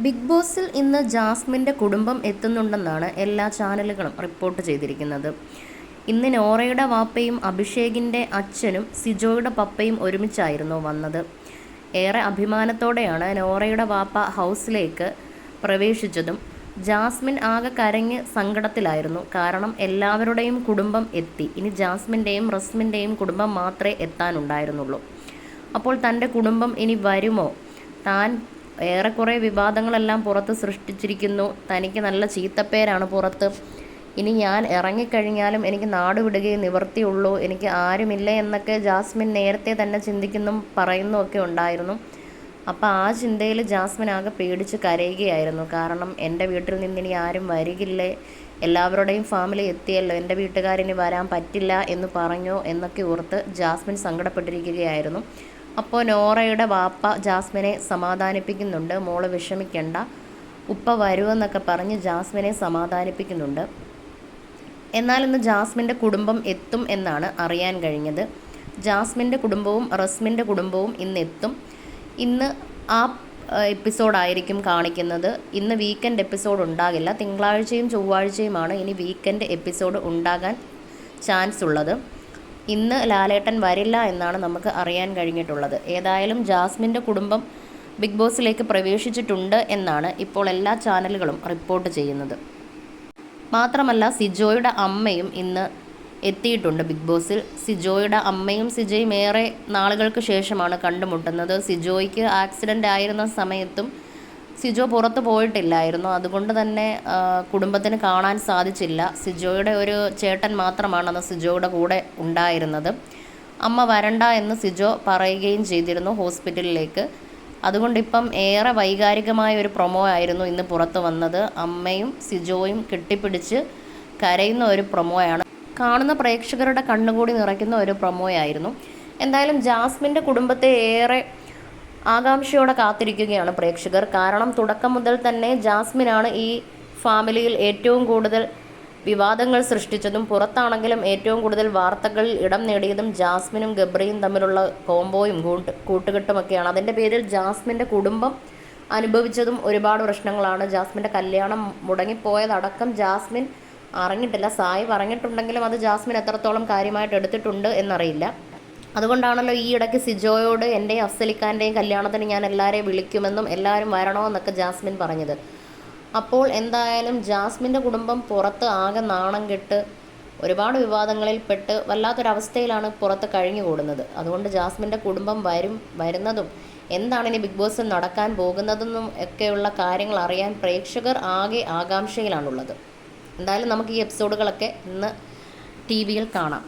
Big ബോസിൽ ഇന്ന് ജാസ്മിന്റെ കുടുംബം എത്തുന്നുണ്ടെന്നാണ് എല്ലാ ചാനലുകളും റിപ്പോർട്ട് ചെയ്തിരിക്കുന്നത്. ഇന്ന് നോറയുടെ വാപ്പയും അഭിഷേകിന്റെ അച്ഛനും സിജോയുടെ പപ്പയും ഒരുമിച്ചായിരുന്നു വന്നത്. ഏറെ അഭിമാനത്തോടെയാണ് നോറയുടെ വാപ്പ ഹൗസിലേക്ക് പ്രവേശിച്ചതും ജാസ്മിൻ ആകെ കരഞ്ഞ് സങ്കടത്തിലായിരുന്നു. കാരണം എല്ലാവരുടെയും കുടുംബം എത്തി. ഇനി ജാസ്മിന്റെയും റസ്മിന്റെയും കുടുംബം മാത്രമേ എത്താനുണ്ടായിരുന്നുള്ളൂ. അപ്പോൾ തന്റെ കുടുംബം ഇനി വരുമോ? താൻ ഏറെക്കുറെ വിവാദങ്ങളെല്ലാം പുറത്ത് സൃഷ്ടിച്ചിരിക്കുന്നു. തനിക്ക് നല്ല ചീത്തപ്പേരാണ് പുറത്ത്. ഇനി ഞാൻ ഇറങ്ങിക്കഴിഞ്ഞാലും എനിക്ക് നാട് വിടുകയും നിവർത്തിയുള്ളൂ എനിക്ക് ആരുമില്ല എന്നൊക്കെ ജാസ്മിൻ നേരത്തെ തന്നെ ചിന്തിക്കുന്നും പറയുന്നുമൊക്കെ ഉണ്ടായിരുന്നു. അപ്പോൾ ആ ചിന്തയിൽ ജാസ്മിൻ ആകെ പേടിച്ച് കരയുകയായിരുന്നു. കാരണം എന്റെ വീട്ടിൽ നിന്ന് ഇനി ആരും വരികില്ലേ? എല്ലാവരുടെയും ഫാമിലി എത്തിയല്ലോ. എന്റെ വീട്ടുകാരിനി വരാൻ പറ്റില്ല എന്ന് പറഞ്ഞോ എന്നൊക്കെ ഓർത്ത് ജാസ്മിൻ സങ്കടപ്പെട്ടിരിക്കുകയായിരുന്നു. അപ്പോൾ നോറയുടെ വാപ്പ ജാസ്മിനെ സമാധാനിപ്പിക്കുന്നുണ്ട്. മോൾ വിഷമിക്കണ്ട. ഉപ്പ വരുമെന്നൊക്കെ പറഞ്ഞ് ജാസ്മിനെ സമാധാനിപ്പിക്കുന്നുണ്ട്. എന്നാൽ ഇന്ന് ജാസ്മിന്റെ കുടുംബം എത്തും എന്നാണ് അറിയാൻ കഴിഞ്ഞത്. ജാസ്മിന്റെ കുടുംബവും റസ്മിന്റെ കുടുംബവും ഇന്ന് എത്തും ഇന്ന് ആ എപ്പിസോഡായിരിക്കും കാണിക്കുന്നത്. ഇന്ന് വീക്കെൻഡ് എപ്പിസോഡ് ഉണ്ടാകില്ല. തിങ്കളാഴ്ചയും ചൊവ്വാഴ്ചയുമാണ് ഇനി വീക്കെൻഡ് എപ്പിസോഡ് ഉണ്ടാകാൻ ചാൻസ് ഉള്ളത് ഇന്ന് ലാലേട്ടൻ വരില്ല എന്നാണ് നമുക്ക് അറിയാൻ കഴിഞ്ഞിട്ടുള്ളത്. ഏതായാലും ജാസ്മിന്റെ കുടുംബം ബിഗ് ബോസിലേക്ക് പ്രവേശിച്ചിട്ടുണ്ട് എന്നാണ് ഇപ്പോൾ എല്ലാ ചാനലുകളും റിപ്പോർട്ട് ചെയ്യുന്നത്. മാത്രമല്ല സിജോയുടെ അമ്മയും ഇന്ന് എത്തിയിട്ടുണ്ട് ബിഗ് ബോസിൽ. സിജോയുടെ അമ്മയും സിജയും ഏറെ നാളുകൾക്ക് ശേഷമാണ് കണ്ടുമുട്ടുന്നത്. സിജോയ്ക്ക് ആക്സിഡന്റ് ആയിരുന്ന സമയത്തും സിജോ പുറത്ത് പോയിട്ടില്ലായിരുന്നു. അതുകൊണ്ട് തന്നെ കുടുംബത്തിന് കാണാൻ സാധിച്ചില്ല. സിജോയുടെ ഒരു ചേട്ടൻ മാത്രമാണ് അന്ന് സിജോയുടെ കൂടെ ഉണ്ടായിരുന്നത്. അമ്മ വരണ്ട എന്ന് സിജോ പറയുകയും ചെയ്തിരുന്നു ഹോസ്പിറ്റലിലേക്ക്. അതുകൊണ്ടിപ്പം ഏറെ വൈകാരികമായ ഒരു പ്രൊമോ ആയിരുന്നു ഇന്ന് പുറത്ത് വന്നത്. അമ്മയും സിജോയും കെട്ടിപ്പിടിച്ച് കരയുന്ന ഒരു പ്രൊമോയാണ്. കാണുന്ന പ്രേക്ഷകരുടെ കണ്ണുകൂടി നിറയ്ക്കുന്ന ഒരു പ്രൊമോയായിരുന്നു. എന്തായാലും ജാസ്മിന്റെ കുടുംബത്തെ ഏറെ ആകാംക്ഷയോടെ കാത്തിരിക്കുകയാണ് പ്രേക്ഷകർ. കാരണം തുടക്കം മുതൽ തന്നെ ജാസ്മിനാണ് ഈ ഫാമിലിയിൽ ഏറ്റവും കൂടുതൽ വിവാദങ്ങൾ സൃഷ്ടിച്ചതും പുറത്താണെങ്കിലും ഏറ്റവും കൂടുതൽ വാർത്തകളിൽ ഇടം നേടിയതും ജാസ്മിനും ഗബ്രിയും തമ്മിലുള്ള കോംബോയും കൂട്ട് കൂട്ടുകെട്ടുമൊക്കെയാണ്. അതിന്റെ പേരിൽ ജാസ്മിന്റെ കുടുംബം അനുഭവിച്ചതും ഒരുപാട് പ്രശ്നങ്ങളാണ്. ജാസ്മിന്റെ കല്യാണം മുടങ്ങിപ്പോയതടക്കം ജാസ്മിൻ അറിഞ്ഞിട്ടില്ല. സായി പറഞ്ഞിട്ടുണ്ടെങ്കിലും അത് ജാസ്മിൻ എത്രത്തോളം കാര്യമായിട്ട് എടുത്തിട്ടുണ്ട് എന്നറിയില്ല. അതുകൊണ്ടാണല്ലോ ഈ ഇടയ്ക്ക് സിജോയോട് എന്റെയും അഫ്സലിഖാന്റെയും കല്യാണത്തിന് ഞാൻ എല്ലാവരെയും വിളിക്കുമെന്നും എല്ലാവരും വരണമെന്നൊക്കെ ജാസ്മിൻ പറഞ്ഞത്. അപ്പോൾ എന്തായാലും ജാസ്മിന്റെ കുടുംബം പുറത്ത് ആകെ നാണം കെട്ട് ഒരുപാട് വിവാദങ്ങളിൽ പെട്ട് വല്ലാത്തൊരവസ്ഥയിലാണ് പുറത്ത് കഴിഞ്ഞു കൂടുന്നത്. അതുകൊണ്ട് ജാസ്മിന്റെ കുടുംബം വരും വരുന്നതും എന്താണ് ഇനി ബിഗ് ബോസ് നടക്കാൻ പോകുന്നതെന്നും ഒക്കെയുള്ള കാര്യങ്ങൾ അറിയാൻ പ്രേക്ഷകർ ആകെ ആകാംക്ഷയിലാണുള്ളത്. എന്തായാലും നമുക്ക് ഈ എപ്പിസോഡുകളൊക്കെ ഇന്ന് ടി വിയിൽ കാണാം.